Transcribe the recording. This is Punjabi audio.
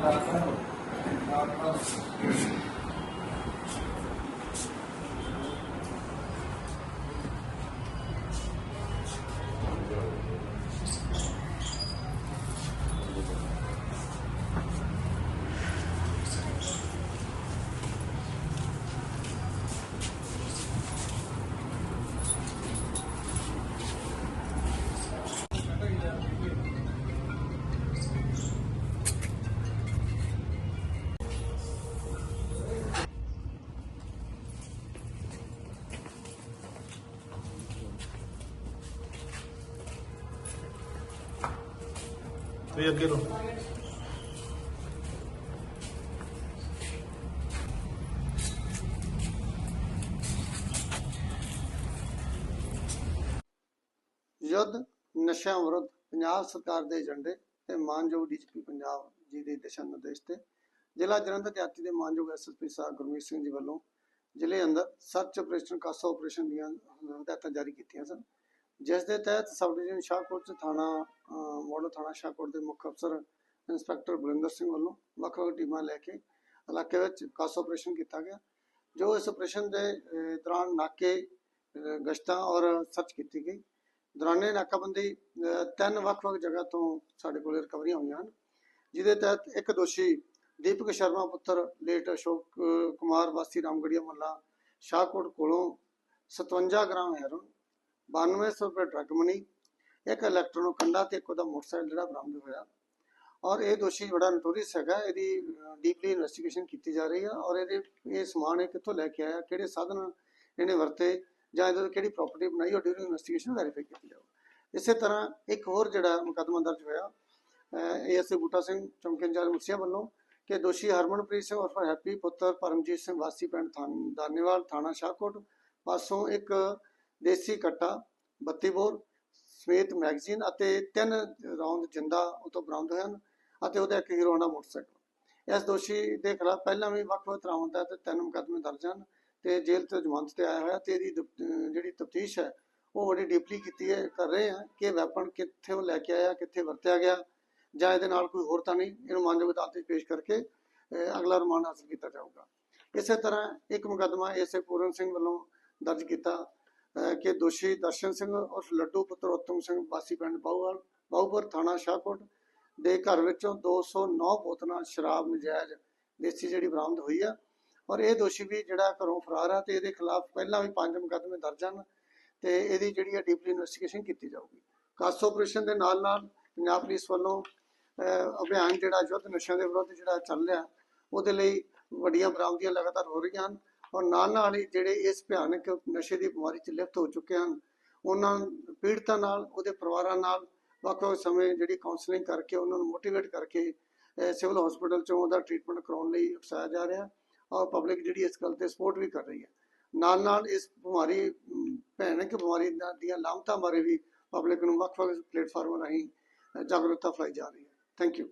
Thank you. ਵੀ ਅੱਗੇ ਲੋ ਯੁੱਧ, ਨਸ਼ਿਆਂ ਵਿਰੁੱਧ ਪੰਜਾਬ ਸਰਕਾਰ ਦੇ ਏਜੰਡੇ ਤੇ ਮਾਨਯੋਗ ਡੀਜੀਪੀ ਪੰਜਾਬ ਜੀ ਦੇ ਦਿਸ਼ਾ ਨਿਰਦੇਸ਼ ਤੇ ਜ਼ਿਲ੍ਹਾ ਜਲੰਧਰ ਜਾਤੀ ਦੇ ਮਾਨਯੋਗ ਐਸਐਸਪੀ ਸਾਹਿਬ ਗੁਰਮੀਤ ਸਿੰਘ ਜੀ ਵੱਲੋਂ ਜ਼ਿਲ੍ਹੇ ਅੰਦਰ ਸਰਚ ਆਪਰੇਸ਼ਨ ਕਾਸਾ ਆਪਰੇਸ਼ਨ ਦੀਆਂ ਹਦਾਇਤਾਂ ਜਾਰੀ ਕੀਤੀਆਂ ਸਨ। ਜਿਸ ਦੇ ਤਹਿਤ ਸਬ ਡਿਵੀਜ਼ਨ ਸ਼ਾਹਕੋਟ ਚ ਥਾਣਾ ਮੋਡਲ ਥਾਣਾ ਸ਼ਾਹਕੋਟ ਦੇ ਮੁੱਖ ਅਫਸਰ ਇੰਸਪੈਕਟਰ ਬਲਿੰਦਰ ਸਿੰਘ ਵੱਲੋਂ ਵੱਖ ਵੱਖ ਟੀਮਾਂ ਲੈ ਕੇ ਇਲਾਕੇ ਵਿੱਚ ਕਾਸਾ ਆਪਰੇਸ਼ਨ ਕੀਤਾ ਗਿਆ, ਜੋ ਇਸ ਆਪਰੇਸ਼ਨ ਦੇ ਦੌਰਾਨ ਨਾਕੇ ਗਸ਼ਤਾਂ ਔਰ ਸਰਚ ਕੀਤੀ ਗਈ। ਦੌਰਾਨੇ ਨਾਕਾਬੰਦੀ ਤਿੰਨ ਵੱਖ-ਵੱਖ ਜਗ੍ਹਾ ਤੋਂ ਸਾਡੇ ਕੋਲ ਰਿਕਵਰੀਆਂ ਹੋਈਆਂ ਹਨ, ਜਿਹਦੇ ਤਹਿਤ ਇੱਕ ਦੋਸ਼ੀ ਦੀਪਕ ਸ਼ਰਮਾ ਪੁੱਤਰ, ਲੇਟ ਅਸ਼ੋਕ ਕੁਮਾਰ ਵਾਸੀ ਰਾਮਗੜੀਆ ਮੱਲਾ ਸ਼ਾਹਕੋਟ ਕੋਲੋਂ 57 ਗ੍ਰਾਮ ਹੈਰੋਨ 9200 ਰੁਪਏ ਡਰੱਗ ਮਨੀ ਇੱਕ ਇਲੈਕਟ੍ਰੋਨਿਕ ਕੰਡਾ ਤੇ ਇੱਕ ਉਹਦਾ ਮੋਟਰਸਾਈਕਲ ਜਿਹੜਾ ਬਰਾਮਦ ਹੋਇਆ। ਔਰ ਇਹ ਦੋਸ਼ੀ ਬੜਾ ਨਟੋਰੀਅਸ ਹੈਗਾ, ਇਹਦੀ ਡੀਪਲੀ ਇਨਵੈਸਟੀਗੇਸ਼ਨ ਕੀਤੀ ਜਾ ਰਹੀ ਹੈ ਔਰ ਇਹਦੇ, ਇਹ ਸਮਾਨ ਇਹ ਕਿੱਥੋਂ ਲੈ ਕੇ ਆਇਆ, ਕਿਹੜੇ ਸਾਧਨ ਇਹਨੇ ਵਰਤੇ, ਜਾਂ ਇਹਦੇ ਕਿਹੜੀ ਪ੍ਰਾਪਰਟੀ ਬਣਾਈ ਉਹ ਡਿਊਰਿੰਗ ਇਨਵੈਸਟੀਗੇਸ਼ਨ ਵੈਰੀਫਾਈ ਕੀਤੀ ਜਾਊ। ਇਸੇ ਤਰ੍ਹਾਂ ਇੱਕ ਹੋਰ ਜਿਹੜਾ ਮੁਕੱਦਮਾ ਦਰਜ ਹੋਇਆ ਏਐਸਏ ਬੂਟਾ ਸਿੰਘ ਚੌਂਕੀ ਇੰਚਾਰਜ ਵੱਲੋਂ ਕਿ ਦੋਸ਼ੀ ਹਰਮਨਪ੍ਰੀਤ ਸਿੰਘ ਉਰਫ ਹੈਪੀ ਪੁੱਤਰ ਪਰਮਜੀਤ ਸਿੰਘ ਵਾਸੀ ਪਿੰਡ ਥਾਨ- ਦਾਨੇਵਾਲ ਥਾਣਾ ਸ਼ਾਹਕੋਟ, ਪਾਸੋਂ ਇੱਕ ਦੇਸੀ ਕੱਟਾ 32 ਬੋਰ ਸਮੇਤ ਮੈਗਜ਼ੀਨ ਅਤੇ ਤਿੰਨ ਰੌਂਦ ਜਿੰਦਾ ਉਹ ਬਰਾਮਦ ਹੋਏ ਹਨ ਅਤੇ ਉਹਦਾ ਇੱਕ ਹੀਰੋ ਮੋਟਰਸਾਈਕਲ। ਇਸ ਦੋਸ਼ੀ ਦੇ ਖਿਲਾਫ ਪਹਿਲਾਂ ਵੀ ਵੱਖ-ਵੱਖ ਤਰ੍ਹਾਂ ਦਾ ਤੇ ਤਿੰਨ ਮੁਕੱਦਮੇ ਦਰਜ ਹਨ ਤੇ ਜੇਲ੍ਹ ਤੋਂ ਜ਼ਮਾਨਤ ਤੇ ਆਇਆ ਹੋਇਆ ਤੇ ਇਹਦੀ ਜਿਹੜੀ ਤਫਤੀਸ਼ ਹੈ ਉਹ ਬੜੀ ਡੀਪਲੀ ਕੀਤੀ ਹੈ, ਕਰ ਰਹੇ ਹਾਂ ਕਿ ਵੈਪਨ ਕਿੱਥੇ ਉਹ ਲੈ ਕੇ ਆਇਆ, ਕਿੱਥੇ ਵਰਤਿਆ ਗਿਆ ਜਾਂ ਇਹਦੇ ਨਾਲ ਕੋਈ ਹੋਰ ਤਾਂ ਨਹੀਂ, ਇਹਨੂੰ ਮਾਨਯੋਗ ਅਦਾਲਤ ਵਿੱਚ ਪੇਸ਼ ਕਰਕੇ ਅਗਲਾ ਰਿਮਾਂਡ ਹਾਸਲ ਕੀਤਾ ਜਾਊਗਾ। ਇਸੇ ਤਰ੍ਹਾਂ ਇੱਕ ਮੁਕੱਦਮਾ ਐਸਏ ਪੂਰਨ ਸਿੰਘ ਵੱਲੋਂ ਦਰਜ ਕੀਤਾ ਕਿ ਦੋਸ਼ੀ ਦਰਸ਼ਨ ਸਿੰਘ ਉਸ ਲੱਡੂ ਪੁੱਤਰ ਉਤਮ ਸਿੰਘ ਵਾਸੀ ਪਿੰਡ ਬਾਹੂਵਾਲ ਬਾਹੂਪੁਰ ਥਾਣਾ ਸ਼ਾਹਕੋਟ ਦੇ ਘਰ ਵਿੱਚੋਂ 209 ਬੋਤਲਾਂ ਸ਼ਰਾਬ ਨਜਾਇਜ਼ ਦੇਸੀ ਜਿਹੜੀ ਬਰਾਮਦ ਹੋਈ ਆ ਔਰ ਇਹ ਦੋਸ਼ੀ ਵੀ ਜਿਹੜਾ ਘਰੋਂ ਫਰਾਰ ਆ ਤੇ ਇਹਦੇ ਖਿਲਾਫ ਪਹਿਲਾਂ ਵੀ ਪੰਜ ਮੁਕੱਦਮੇ ਦਰਜ ਹਨ ਤੇ ਇਹਦੀ ਜਿਹੜੀ ਹੈ ਡੀਪਲੀ ਇਨਵੈਸਟੀਗੇਸ਼ਨ ਕੀਤੀ ਜਾਊਗੀ। ਕਾਸੋ ਆਪਰੇਸ਼ਨ ਦੇ ਨਾਲ ਨਾਲ ਪੰਜਾਬ ਪੁਲਿਸ ਵੱਲੋਂ ਅਹ, ਅਭਿਆਨ ਜਿਹੜਾ ਯੁੱਧ ਨਸ਼ਿਆਂ ਦੇ ਵਿਰੁੱਧ ਜਿਹੜਾ ਚੱਲ ਰਿਹਾ ਉਹਦੇ ਲਈ ਵੱਡੀਆਂ ਬਰਾਮਦੀਆਂ ਲਗਾਤਾਰ ਹੋ ਰਹੀਆਂ ਹਨ। ਔਰ ਨਾਲ ਨਾਲ ਹੀ ਜਿਹੜੇ ਇਸ ਭਿਆਨਕ ਨਸ਼ੇ ਦੀ ਬਿਮਾਰੀ 'ਚ ਲਿਪਤ ਹੋ ਚੁੱਕੇ ਹਨ, ਉਹਨਾਂ ਪੀੜਤਾਂ ਨਾਲ, ਉਹਦੇ ਪਰਿਵਾਰਾਂ ਨਾਲ ਵੱਖ ਵੱਖ ਸਮੇਂ ਜਿਹੜੀ ਕਾਉਂਸਲਿੰਗ ਕਰਕੇ ਉਹਨਾਂ ਨੂੰ ਮੋਟੀਵੇਟ ਕਰਕੇ ਸਿਵਲ ਹਸਪੀਟਲ 'ਚੋਂ ਉਹਦਾ ਟ੍ਰੀਟਮੈਂਟ ਕਰਾਉਣ ਲਈ ਉਕਸਾਇਆ ਜਾ ਰਿਹਾ ਔਰ ਪਬਲਿਕ ਜਿਹੜੀ ਇਸ ਗੱਲ ਤੇ ਸਪੋਰਟ ਵੀ ਕਰ ਰਹੀ ਹੈ। ਨਾਲ ਨਾਲ ਇਸ ਬਿਮਾਰੀ ਭਿਆਨਕ ਬਿਮਾਰੀ ਦਾ- ਦੀਆਂ ਲਾਮਤਾਂ ਬਾਰੇ ਵੀ ਪਬਲਿਕ ਨੂੰ ਵੱਖ ਵੱਖ ਪਲੇਟਫਾਰਮਾਂ ਰਾਹੀਂ ਜਾਗਰੂਕਤਾ ਫੈਲਾਈ ਜਾ ਰਹੀ ਹੈ। Thank you